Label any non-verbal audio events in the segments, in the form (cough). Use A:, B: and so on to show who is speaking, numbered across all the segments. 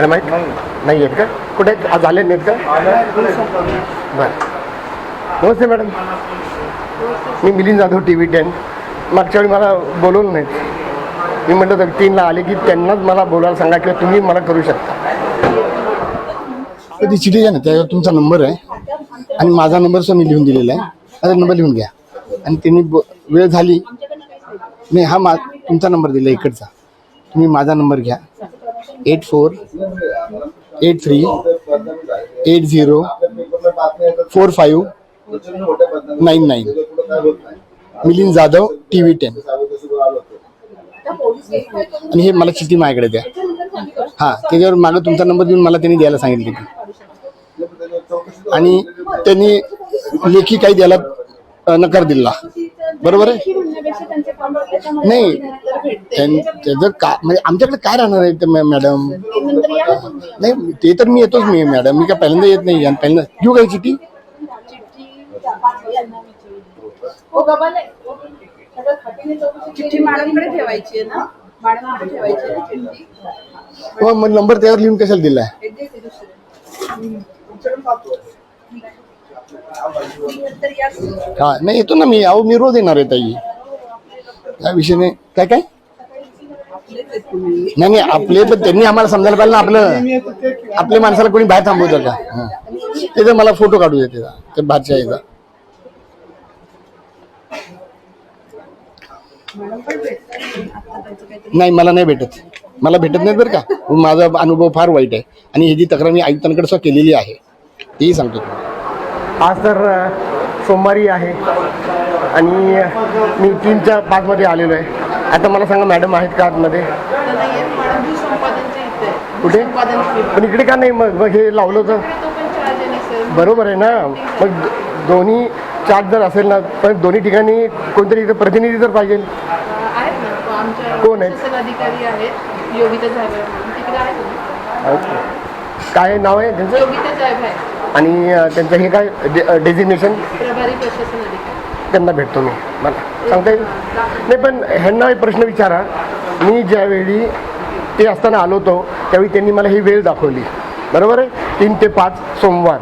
A: त्याला माहीत नाही. आहेत का? कुठे? आहेत? आज आले नाहीत का? बरं. नमस्ते मॅडम. मी Milind Jadhav T V ten. मागच्या वेळी मला बोलवलं नाहीत. मी म्हटलं तर तीनला आले की त्यांनाच मला बोलायला सांगा किंवा तुम्ही मला करू शकता.
B: तर ती चिठी आहे ना त्याच्यावर तुमचा नंबर आहे. आणि माझा नंबर सुद्धा मी लिहून दिलेला आहे. माझा नंबर लिहून घ्या. आणि त्यांनी ब- वेळ झाली. नाही हा मा तुमचा नंबर दिला इकडचा. तुम्ही माझा नंबर घ्या. Eight four eight three eight zero four five nine nine. Milind Jadhav T V ten. आणि हे मला चिठ्ठी माझ्याकडे द्या. हां त्याच्यावर मागं तुमचा नंबर देऊन मला त्यांनी द्यायला सांगितले आणि त्यांनी लेखी काही द्यायला नकार दिला. बरोबर आहे? नाही त्यां- त्याचं का म्हणजे आमच्याकडे काय राहणार आहे ते मॅ- मॅडम? नाही ते तर मी येतोच मी मॅडम मी काय पहिल्यांदा येत नाही. आणि पहिल्यांदा घेऊ काही चिठ्ठी?
C: चिठ्ठी मॅडमकडे ठेवायची आहे ना? मॅडमकडे ठेवायची आहे ना चिठ्ठी?
B: हो मग नंबर त्यावर लिहून कशाला दिलाय?
C: हे दे ते दुसरे. तर या
B: हा नाही येतो ना मी. अहो मी रोज येणार आहे ताई. काय विषय नाही काय काय? नाही नाही आपले पण त्यांनी आम्हाला समजायला पाहिजे ना आपलं आपल्या माणसाला कोणी बाहेर थांबवतं का? त्याचा मला फोटो काढू दे त्याचा ते याचा नाही मला नाही भेटत. मला भेटत नाही बरं का. माझा अनुभव फार वाईट आहे. आणि ही जी तक्रार मी आयुक्तांकडे सुद्धा केलेली आहे तेही सांगतो
A: आज तर सोमवारी आहे. आणि मी तीनच्या पाचमध्ये आलेलो आहे. आता मला सांगा मॅडम आहेत का आतमध्ये?
C: आहे.
A: कुठे. पण इकडे का नाही? मग मग हे लावलं तर?
C: आहे
A: बरोबर आहे ना. मग दोन्ही चार्ज जर असेल ना पण दोन्ही ठिकाणी कोणतरी इथं प्रतिनिधी तर पाहिजे. कोण
C: ना
A: काय नाव आहे त्यांचं? आणि त्यांचं हे काय डेझिग्नेशन
C: प्रभारी प्रशासन अधिकारी.
A: त्यांना भेटतो मी मला. सांगता येईल नाही पण ह्यांना एक प्रश्न विचारा. मी ज्यावेळी ते असताना आलो होतो त्यावेळी त्यांनी मला ही वेळ दाखवली. बरोबर आहे? तीन ते पाच सोमवार.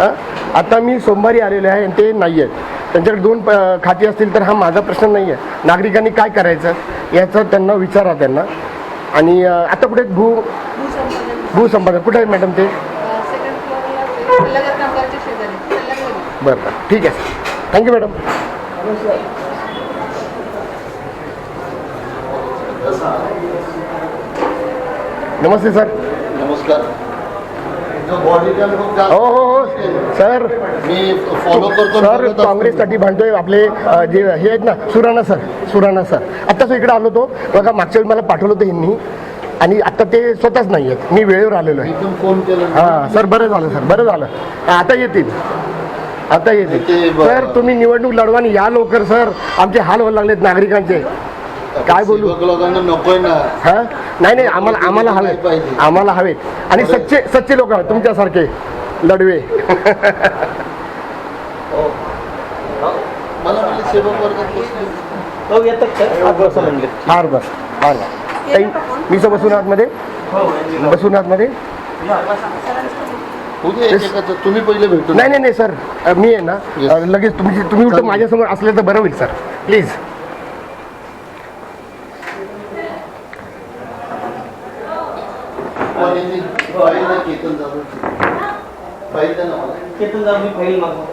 A: हं? आता मी सोमवारी आलेले आहे आणि ते नाही आहेत. त्यांच्याकडे दोन प- खाती असतील तर हा माझा प्रश्न नाही आहे. नागरिकांनी काय करायचं याचा त्यांना विचारा त्यांना. आणि आता कुठे? भू
C: भूसंपादन
A: कुठे आहे मॅडम ते? बरं बरं. ठीक आहे. थँक्यू मॅडम नमस्ते सर
B: नमस्कार. जो बॉडी
A: हो हो हो. सर
B: मी फॉलो करतो
A: सर काँग्रेससाठी भांडतोय आपले जे हे आहेत ना सुराणा सर सुराणा सर आत्ताच इकडे आलो होतो. बघा मागच्या वेळी मला पाठवलं होतं ह्यांनी. आणि आता ते स्वतःच नाही आहेत मी वेळेवर आलेलो आहे. हां सर बरं झालं सर बरं झालं. आता येतील. आता
B: ते
A: येतील
B: ब-
A: सर तुम्ही निवडणूक लढवा आणि या लवकर सर. आमचे हाल व्हायला लागलेत नागरिकांचे. काय बोलू?
B: लोकांना नकोय ना.
A: हा? नाही नाही आम्हाला आम्हाला हवे. आम्हाला हवेत. आणि सच्चे सच्चे लोक हवे तुमच्यासारखे. लढवे.
B: मला वाटलं सेवक वर्गात बसले.
A: फार बस फार मी बसून आतमध्ये बसून आतमध्ये
B: उद्या तुम्ही पहिले भेटू
A: नाही नाही नाही सर. अ, मी आहे ना. अ, लगेच तुम्ही तुम्ही उलट. माझ्यासमोर असले तर बरं होईल सर. प्लीज
B: पाहिलं केतन जाधव. पाहिलं ना मला.
D: केतन जाऊन मी फाईल मागवतो.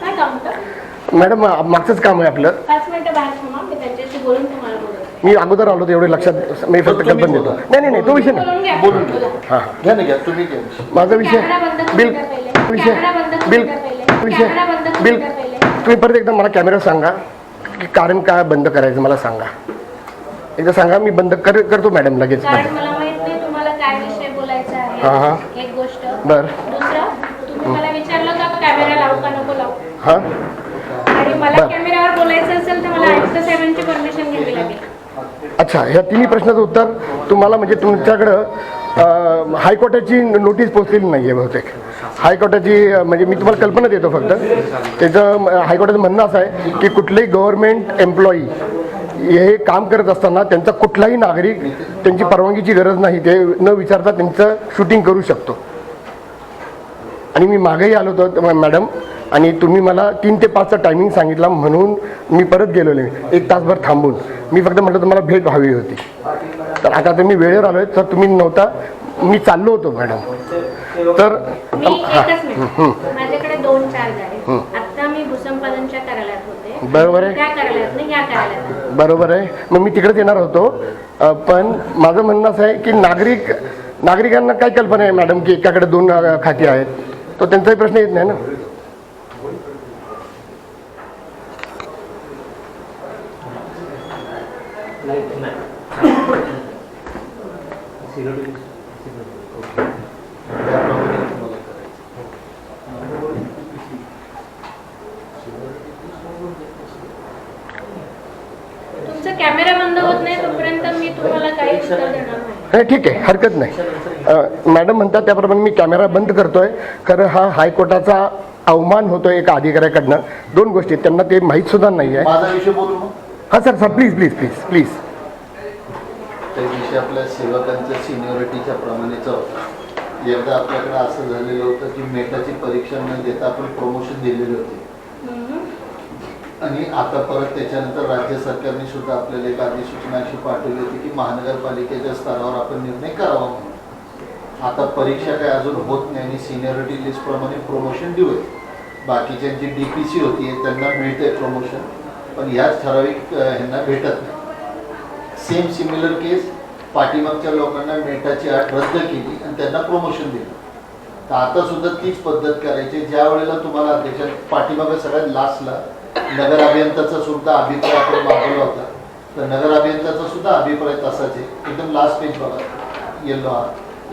E: काय काम होतं?
A: मॅडम अ, मागचंच काम आहे आपलं.
E: पाच मिनिटं बाहेर थांबा मी त्यांच्याशी बोलून तुम्हाला
A: मी अगोदर आलो एवढे लक्षात मी फक्त कल्पना देतो. नाही नाही नाही तो विषय नाही.
E: बोलून.
A: हां.
B: घ्या ना घ्या. तुम्ही घ्या.
A: माझा विषय
E: कॅमेरा बंद करून
A: बिल. विषय
E: कॅमेरा बंद करून
A: बिल. विषय
E: कॅमेरा बंद करून
A: बिल. तुम्ही परत एकदा मला कॅमेरा सांगा की कारण काय बंद करायचं मला सांगा. एकदा सांगा मी बंद कर करतो मॅडम लगेच.
E: कारण मला माहीत नाही तुम्हाला काय विषय बोलायचा
A: हा, हा.
E: आहे एक गोष्ट.
A: बर.
E: दुसरं तुम्ही मला विचारलं का कॅमेरा लावू का नको लावू?
A: हां?
E: आणि मला
A: बर.
E: कॅमेऱ्यावर बोलायचं असेल तर मला आयुक्त साहेबांची परमिशन घ्यावी लागेल.
A: अच्छा ह्या तिन्ही प्रश्नाचं उत्तर तुम्हाला म्हणजे तुमच्याकडं हायकोर्टाची नोटीस पोचलेली नाही आहे बहुतेक. हायकोर्टाची म्हणजे मी तुम्हाला कल्पना देतो फक्त. त्याचं हायकोर्टाचं म्हणणं असं आहे की कुठलेही गव्हर्नमेंट एम्प्लॉई हे काम करत असताना त्यांचा कुठलाही नागरिक त्यांची परवानगीची गरज नाही ते न विचारता त्यांचं शूटिंग करू शकतो. आणि मी मागेही आलो होतो मॅडम आणि तुम्ही मला तीन ते पाचचा टायमिंग सांगितला म्हणून मी परत गेलेलो आहे. एक तासभर थांबून. मी फक्त म्हटलं तुम्हाला भेट व्हावी होती. तर आता तर मी वेळेवर आलो आहे तर तुम्ही नव्हता. मी चाललो होतो मॅडम. तर
E: होते.
A: बरोबर आहे. बरोबर आहे. मग मी तिकडेच येणार होतो. पण माझं म्हणणं असं आहे की नागरिक नागरिकांना काय कल्पना आहे मॅडम की एकाकडे दोन खाती आहेत. तो त्यांचाही प्रश्न येत नाही ना.
E: तुमचा कॅमेरा बंद होत नाही तोपर्यंत मी तुम्हाला काही उत्तर देणार नाही.
A: नाही ठीक आहे हरकत नाही. मॅडम म्हणतात त्याप्रमाणे मी कॅमेरा बंद करतोय खरं हा हायकोर्टाचा अवमान होतोय एका अधिकाऱ्याकडनं. दोन गोष्टी त्यांना ते माहीत सुद्धा नाही आहे
D: माझा विषय बोलू मग?
A: हा sir sir please please please please
D: त्या दिवशी आपल्या सेवकांच्या सिनियरिटीच्या प्रमाणेच. होता एकदा आपल्याकडे असं झालेलं होतं की मेटाची परीक्षा न देता आपण प्रमोशन दिलेले होते. आणि आता परत त्याच्यानंतर राज्य सरकारने सुद्धा आपल्याला एक अधिसूचना अशी पाठवली होती की महानगरपालिकेच्या स्तरावर आपण निर्णय करावा म्हणून. आता परीक्षा काय अजून होत नाही आणि सिनियरिटी लिस्ट प्रमाणे प्रमोशन देऊ बाकीच्यांची डी पी सी होती त्यांना मिळते प्रमोशन पण ह्याच ठराविक ह्यांना भेटत नाही. सेम सिमिलर केस पाठीमागच्या लोकांना मेटाची अट रद्द केली आणि त्यांना प्रमोशन दिलं. तर आता सुद्धा तीच पद्धत करायची ज्या वेळेला तुम्हाला अध्यक्ष पाठीमागे सगळ्यात लास्टला नगर अभियंताचा सुद्धा अभिप्राय आपण मागवला होता तर नगर अभियंताचा सुद्धा अभिप्राय तसाच आहे. एकदम लास्ट पेज बघा. येलो हा.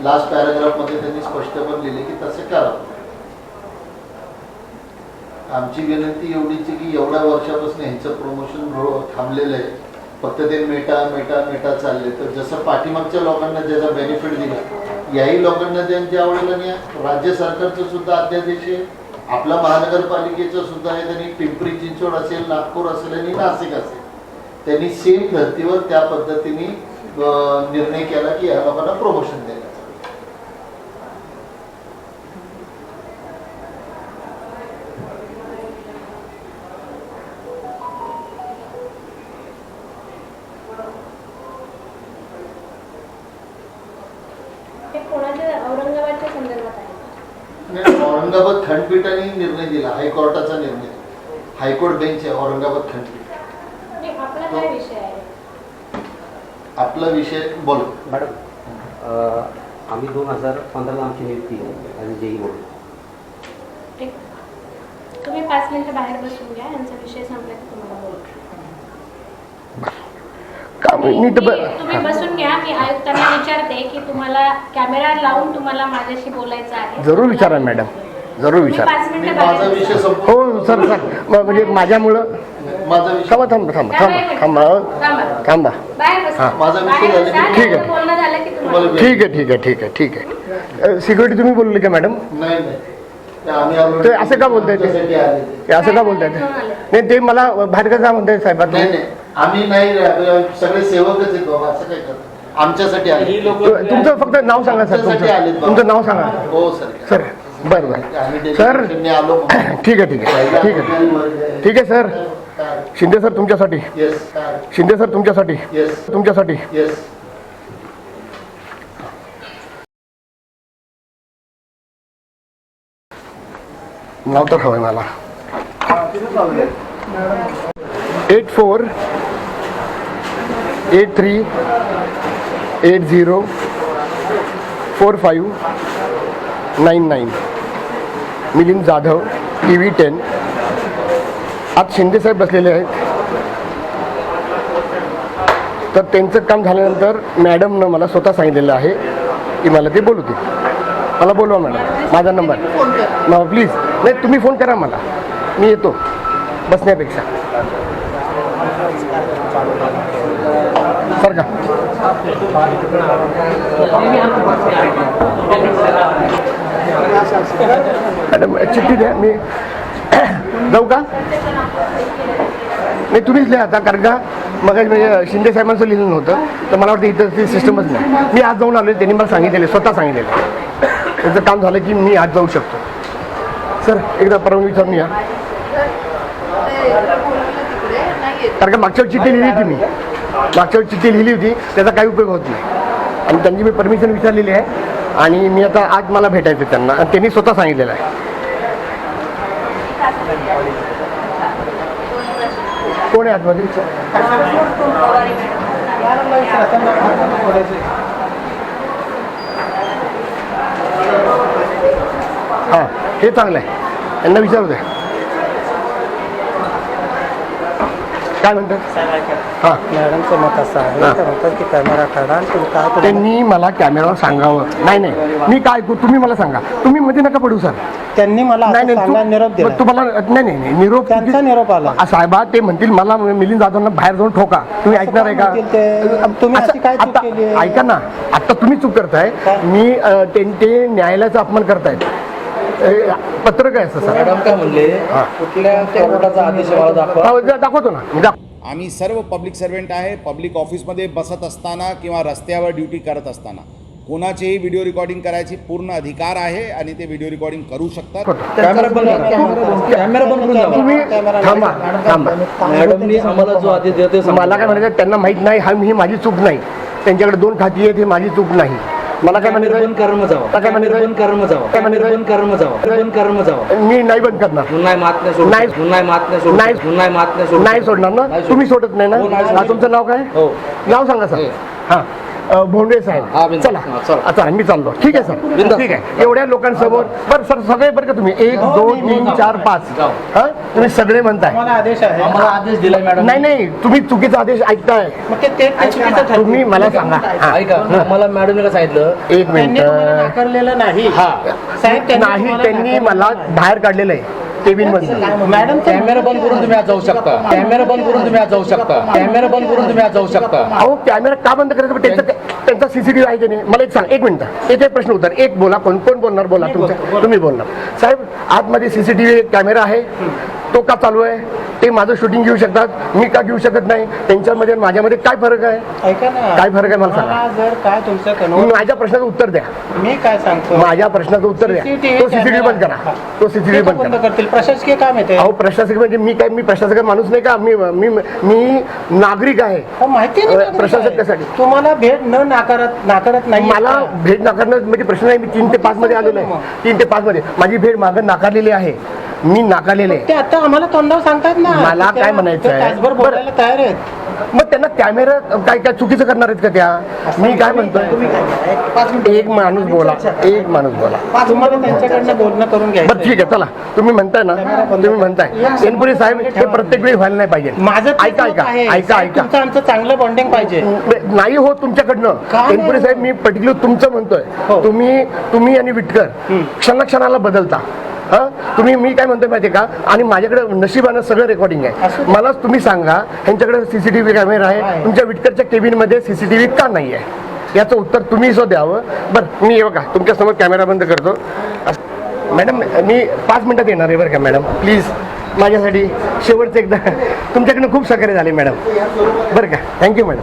D: लास्ट पॅराग्राफमध्ये त्यांनी स्पष्ट पण लिहिले की तसे करावं आमची विनंती एवढीच आहे की एवढ्या वर्षापासून ह्यांचं प्रमोशन थांबलेलं आहे. फक्त ते मेटा मेटा मेटा चालले. तर जसं पाठीमागच्या लोकांना ज्याचा बेनिफिट दिला याही लोकांना त्यांच्या आवडीला नाही राज्य सरकारचं सुद्धा अध्यादेश आहे. आपला महानगरपालिकेचं सुद्धा आहे. त्यांनी पिंपरी चिंचवड असेल नागपूर असेल आणि नाशिक असेल. त्यांनी सेम धर्तीवर त्या पद्धतीने निर्णय केला की या लोकांना प्रमोशन द्यायचं. औरंगाबाद खंडपीठाने निर्णय दिला हायकोर्टाचा निर्णय. हायकोर्ट बेंच आहे औरंगाबाद खंडपीठ.
E: आपला काय विषय आहे?
D: आपला विषय बोल.
F: मॅडम आम्ही दोन हजार पंधराला आमची नियुक्ती अ जेई म्हणून
E: ठीक. तुम्ही पाच मिनिटं बाहेर बसून घ्या यांचा विषय संपला की तुम्हाला बोलू. तुम्ही बसून घ्या मी आयुक्तांना विचारते की तुम्हाला कॅमेरा लावून तुम्हाला माझ्याशी बोलायचं आहे.
A: जरूर विचारा मॅडम. जरूर विचारा. हो सर सर. म- म्हणजे माझ्यामुळं थांबा थांबा थांबा थांबा थांबा
E: थांबा.
A: थांबा.
E: बाहेर बसा.
A: हा.
D: की-.
A: ठीक आहे.
E: की
A: ठीक आहे ठीक आहे ठीक आहे ठीक आहे. सिक्युरिटी तुम्ही बोलले का मॅडम
D: नाही नाही. ते
A: असं का बोलताय ते? हे असं का बोलताय ते? नाही ते मला बाहेर का जा म्हणताय साहेब?
D: नाही नाही. आम्ही नाही सगळे सेवकच आहेत बाबा असं काय करतो आमच्यासाठी आले.
A: तु- तुमचं फक्त नाव सांगा सर. तुमचं. नाव सांगा.
D: हो सर.
A: सर. बरं बरं. सर (coughs) ठीक आहे ठीक आहे. ठीक आहे. ठीक आहे सर. शिंदे सर तुमच्यासाठी.
D: येस
A: शिंदे सर तुमच्यासाठी.
D: येस
A: तुमच्यासाठी.
D: येस
A: नाव तर हवंय मला. Eight four eight three eight zero four five nine nine. Milind Jadhav T V ten. आज शिंदेसाहेब बसलेले आहेत. तर त्यांचं काम झाल्यानंतर मॅडमनं मला स्वतः सांगितलेलं आहे की मला ते बोलू दे. मला बोलवा मॅडम. माझा नंबर. ना प्लीज नाही तुम्ही फोन करा मला. मी येतो बसण्यापेक्षा. सर का मॅडम चिठ्ठी द्या मी जाऊ का? नाही तुम्हीच लिहा आता कारण का मग म्हणजे शिंदे साहेबांचं लिहिलं नव्हतं तर मला वाटतं इथं ती सिस्टमच नाही. मी आज जाऊन आलो त्यांनी मला सांगितलेले स्वतः सांगितलेलं त्याचं काम झालं की मी आज जाऊ शकतो. सर एकदा परवानगी विचारून या. कारण का मागच्या चिठ्ठी लिहिली होती मी. मागच्या चिठ्ठी लिहिली होती त्याचा काही उपयोग होत नाही. आणि त्यांची मी परमिशन विचारलेली आहे आणि मी आता आज मला भेटायचं त्यांना. आणि त्यांनी स्वतः सांगितलेलं आहे. कोण आहे आतमध्ये? हां हे चांगलं आहे. यांना विचारू द्या. काय म्हणतात? हां.
G: मॅडमचं मत असं आहे.
A: हा.
G: ते म्हणतात की कॅमेरा काढा आणि तुम्ही काय तुम्ही
A: त्यांनी मला कॅमेरावर सांगावं. नाही नाही. मी काय ऐकू तुम्ही मला सांगा. तुम्ही मध्ये नका पडू सर.
G: त्यांनी मला असं
A: नाही
G: सांगा
A: तू-
G: निरोप दिला.
A: तुम्हाला नाही नाही नाही. निरोप
G: त्यांचा निरोप आला.
A: आ, साहेबा ते म्हणतील मला मिलिंद जाधवांना बाहेर जाऊन ठोका. तुम्ही ऐकणार आहे का?
G: म्हणतील ते? तुम्ही अशी काय चूक
A: आता-
G: केली आहे?
A: ऐका ना. आता तुम्ही चूक करताय.
G: काय?
A: मी अ, ते ते न्यायालयाचा अपमान करतायत. पत्रक आहे असं सर.
H: मॅडम काय म्हणले? कुठल्या कोर्टाचा आदेश आहे? मला दाखवा.
A: हा, दाखवतो ना. मी
I: आम्ही सर्व पब्लिक सर्वंट आहे पब्लिक ऑफिसमध्ये बसत असताना किंवा रस्त्यावर ड्युटी करत असताना. कोणाचेही व्हिडिओ रेकॉर्डिंग करायचे पूर्ण अधिकार आहे आणि ते व्हिडिओ रेकॉर्डिंग करू शकतात.
H: कॅमेरा बंद करा. कॅमेरा बंद करून द्या
A: तुम्ही थांबा थांबा.
H: मॅडमनी आम्हाला जो आदेश दिला ते
A: मला काय म्हणायचं त्यांना माहीत नाही हा ही माझी चूक नाही. त्यांच्याकडे दोन खाती आहेत ही माझी चूक नाही. मला काय म्हणायचं?
H: करून मग जावा.
A: काय म्हणायचं?
H: मग जावा.
A: काय म्हणायचं?
H: मग जावा. मग जावा.
A: मी नाही बंद करणार.
H: नाही मात नाही सोडू
A: नाही.
H: मात नाही सोडू
A: नाही.
H: मात नाही सोडू
A: नाही. सोडणार ना? तुम्ही सोडत नाही ना?
H: हो,
A: तुमचं नाव काय?
H: हो.
A: नाव सांगा सर. हां. अ, भोंडे
H: हा,
A: साहेब
H: बिंदास.
A: चला.
H: हा, चला.
A: आता मी चाललो. ठीक आहे सर.
H: बिंदास.
A: ठीक आहे. एवढ्या लोकांसमोर. बरं सर सगळे बरं का तुम्ही? एक दोन तीन चार पाच. हा? तुम्ही सगळे म्हणताय.
G: मला आदेश आहे.
H: आम्हाला आदेश दिलाय मॅडम.
A: नाही नाही. तुम्ही चुकीचा आदेश ऐकताय.
G: मग ते ते ते चुकीचं ठरलं.
A: तुम्ही मला सांगा. हा.
H: ऐका मॅडमने काय सांगितलं.
A: एक
G: त्यांनी तुम्हाला
A: मिनिट
G: नाकारलेलं नाही. साहेब त्यांनी
A: नाही
G: तुम्हाला
A: त्यांनी
G: नाकारलेलं
A: मला
G: नाही.
A: बाहेर काढलेलं आहे. केबिन मधून
G: मॅडम
H: कॅमेरा बंद करून तुम्ही आज जाऊ शकता. कॅमेरा बंद करून तुम्ही आज जाऊ शकता. कॅमेरा बंद करून तुम्ही आज जाऊ शकता.
A: अहो कॅमेरा का बंद करायचं? त्यांचा त्यांचा सीसीटीव्ही आहे की नाही? मला एक सांग एक मिनिट. एक एक प्रश्न उत्तर. एक बोला कोण कोण बोलणार? बोला तुमचं. तुम्ही बोलणार. साहेब आतमध्ये सीसीटीव्ही कॅमेरा आहे. तो का चालू आहे? ते माझं शूटिंग घेऊ शकतात. मी का घेऊ शकत नाही? त्यांच्यामध्ये माझ्यामध्ये काय फरक आहे?
G: ऐका ना.
A: काय फरक आहे मला सांगा.
G: मला जर काय तुमचं
A: माझ्या प्रश्नाचं उत्तर द्या.
G: मी काय सांगतो?
A: माझ्या प्रश्नाचं उत्तर द्या.
G: CCTV
A: तो सीसीटीव्ही बंद करा. तो
G: ते
A: सीसीटीव्ही
G: का
A: बंद
G: बंद
A: करा.
G: करतील. प्रशासकीय काम येते
A: अहो प्रशासक म्हणजे मी काय मी प्रशासक माणूस नाही का? मी मी मी नागरिक आहे.
G: माहिती नाही
A: अ,
G: का
A: प्रशासक
G: तुम्ही?
A: कशासाठी?
G: तुम्हाला भेट न नाकारत नाकारत नाही
A: मला भेट नाकारणं म्हणजे प्रश्न नाही. मी तीन ते पाच मध्ये आलेलो आहे. तीन ते पाच मध्ये. माझी भेट मागं नाकारलेली आहे. मी नाकारलेले
G: ते आता आम्हाला तोंडावर सांगतात ना.
A: मला काय म्हणायचं आहे?
G: तासभर. बोलायला तयार आहेत.
A: मग त्यांना कॅमेरा काय काय चुकीचं करणार आहेत का त्या? मी काय म्हणतोय? एक माणूस बोला एक माणूस बोला.
G: तुम्हाला त्यांच्याकडनं बोलणं करून
A: बरं
G: घ्यायचं
A: ठीक आहे चला. तुम्ही म्हणताय ना तुम्ही म्हणताय. एनपुरी साहेब हे प्रत्येक वेळी व्हायला नाही पाहिजे.
G: माझं तेच
A: ऐका
G: मत
A: ऐका
G: आहे.
A: ऐका
G: साहेब,
A: ऐका.
G: तुमचं आमचं चांगलं बॉन्डिंग पाहिजे.
A: नाही हो तुमच्याकडनं.
G: नाही
A: एनपुरी साहेब मी पर्टिक्युलर तुमचं म्हणतोय.
G: हो.
A: तुम्ही तुम्ही आणि विटकर क्षणाक्षणाला बदलता. हा? तुम्ही मी काय म्हणतोय माहितीये का? आणि माझ्याकडे नशिबानं सगळं रेकॉर्डिंग आहे. मला तुम्ही सांगा यांच्याकडे सीसीटीव्ही कॅमेरा आहे. तुमच्या विटकरच्या केबिनमध्ये सीसीटीव्ही का नाही आहे याचं उत्तर तुम्ही सो द्यावं. बरं मी बघा तुमच्यासमोर कॅमेरा बंद करतो. अस- मॅडम मी पाच मिनिटात येणार आहे बरं का मॅडम? प्लीज माझ्यासाठी शेवटचं एकदा तुमच्याकडनं खूप सहकार्य झाले मॅडम. बरं का थँक्यू मॅडम.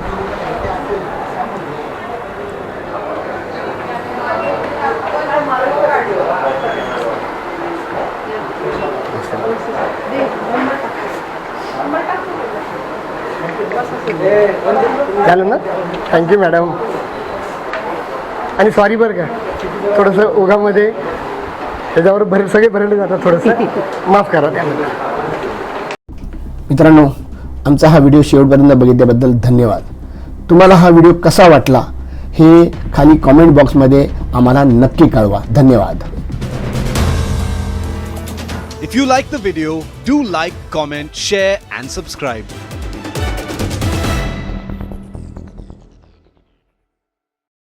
A: झालं ना? थँक्यू मॅडम आणि सॉरी बरं का. थोडंसं ओघामध्ये त्याच्यावर भर सगळे भरले जातात थोडंसं. माफ करा त्यामध्ये
B: मित्रांनो आमचा हा व्हिडिओ शेवटपर्यंत बघितल्याबद्दल धन्यवाद. तुम्हाला हा व्हिडिओ कसा वाटला हे खाली कॉमेंट बॉक्समध्ये आम्हाला नक्की कळवा. धन्यवाद.
J: If you like the video, do like, comment, share, and subscribe.